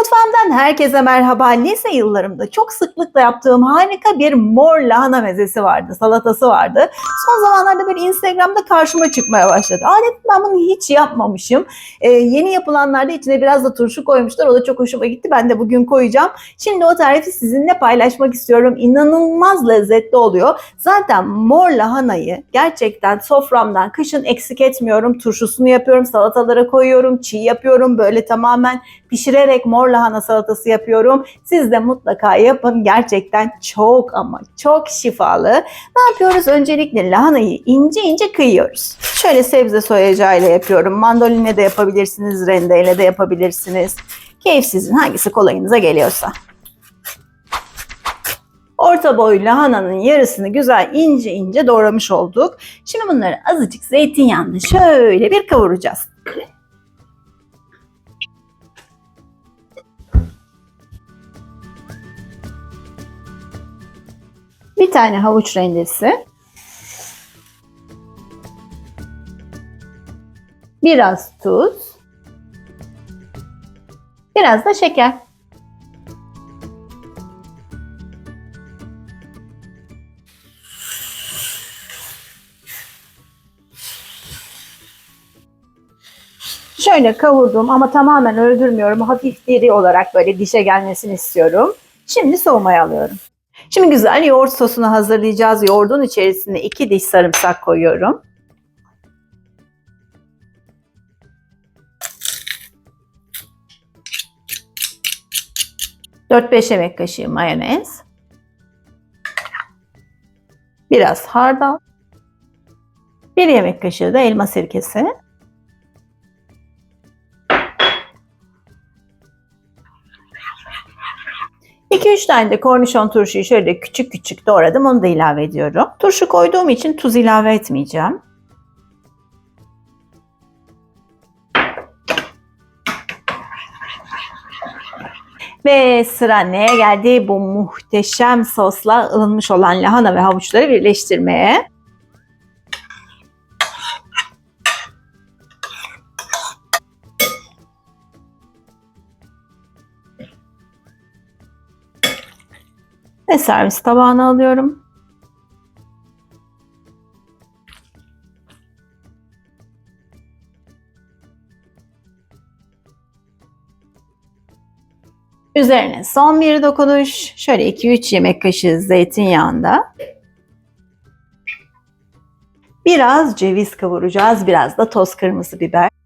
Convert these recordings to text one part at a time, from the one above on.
Mutfağımdan herkese merhaba. Lise yıllarımda çok sıklıkla yaptığım harika bir mor lahana mezesi vardı, salatası vardı. Son zamanlarda böyle Instagram'da karşıma çıkmaya başladı. Adet ben bunu hiç yapmamışım. Ee, yeni yapılanlarda içine biraz da turşu koymuşlar. O da çok hoşuma gitti. Ben de bugün koyacağım. Şimdi o tarifi sizinle paylaşmak istiyorum. İnanılmaz lezzetli oluyor. Zaten mor lahanayı gerçekten soframdan kışın eksik etmiyorum. Turşusunu yapıyorum, salatalara koyuyorum, çiğ yapıyorum. Böyle tamamen pişirerek mor lahana salatası yapıyorum. Siz de mutlaka yapın. Gerçekten çok ama çok şifalı. Ne yapıyoruz? Öncelikle lahanayı ince ince kıyıyoruz. Şöyle sebze soyacağıyla yapıyorum. Mandoline de yapabilirsiniz, rendeyle de yapabilirsiniz. Keyif sizin hangisi kolayınıza geliyorsa. Orta boy lahananın yarısını güzel ince ince doğramış olduk. Şimdi bunları azıcık zeytinyağında şöyle bir kavuracağız. Bir tane havuç rendesi. Biraz tuz. Biraz da şeker. Şöyle kavurdum ama tamamen öldürmüyorum. Hafif diri olarak böyle dişe gelmesini istiyorum. Şimdi soğumaya alıyorum. Şimdi güzel yoğurt sosunu hazırlayacağız. Yoğurdun içerisine 2 diş sarımsak koyuyorum. Dört beş yemek kaşığı mayonez. Biraz hardal. Bir yemek kaşığı da elma sirkesi. 2-3 tane de kornişon turşuyu şöyle küçük küçük doğradım. Onu da ilave ediyorum. Turşu koyduğum için tuz ilave etmeyeceğim. Ve sıra neye geldi? Bu muhteşem sosla ılınmış olan lahana ve havuçları birleştirmeye. Ve servis tabağına alıyorum. Üzerine son bir dokunuş. Şöyle 2-3 yemek kaşığı zeytinyağında. Biraz ceviz kavuracağız. Biraz da toz kırmızı biber.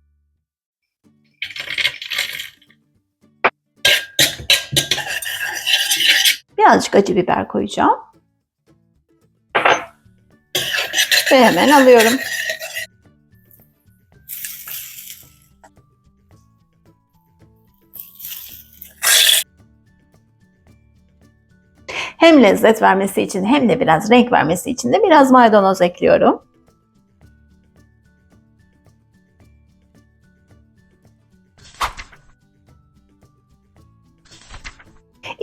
Birazcık acı biber koyacağım. Ve hemen alıyorum. Hem lezzet vermesi için hem de biraz renk vermesi için de biraz maydanoz ekliyorum.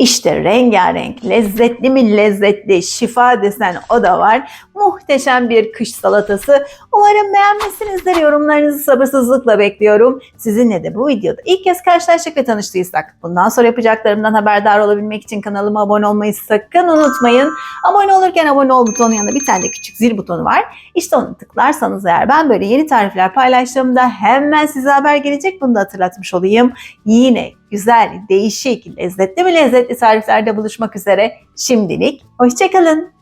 İşte rengarenk, lezzetli mi lezzetli, şifa desen o da var. Muhteşem bir kış salatası. Umarım beğenmişsinizdir. Yorumlarınızı sabırsızlıkla bekliyorum. Sizinle de bu videoda ilk kez karşılaştık ve tanıştıysak bundan sonra yapacaklarımdan haberdar olabilmek için kanalıma abone olmayı sakın unutmayın. Abone olurken abone ol butonun yanında bir tane de küçük zil butonu var. İşte onu tıklarsanız eğer ben böyle yeni tarifler paylaştığımda hemen size haber gelecek. Bunu da hatırlatmış olayım. Yine güzel, değişik, lezzetli ve lezzetli tariflerde buluşmak üzere. Şimdilik hoşçakalın.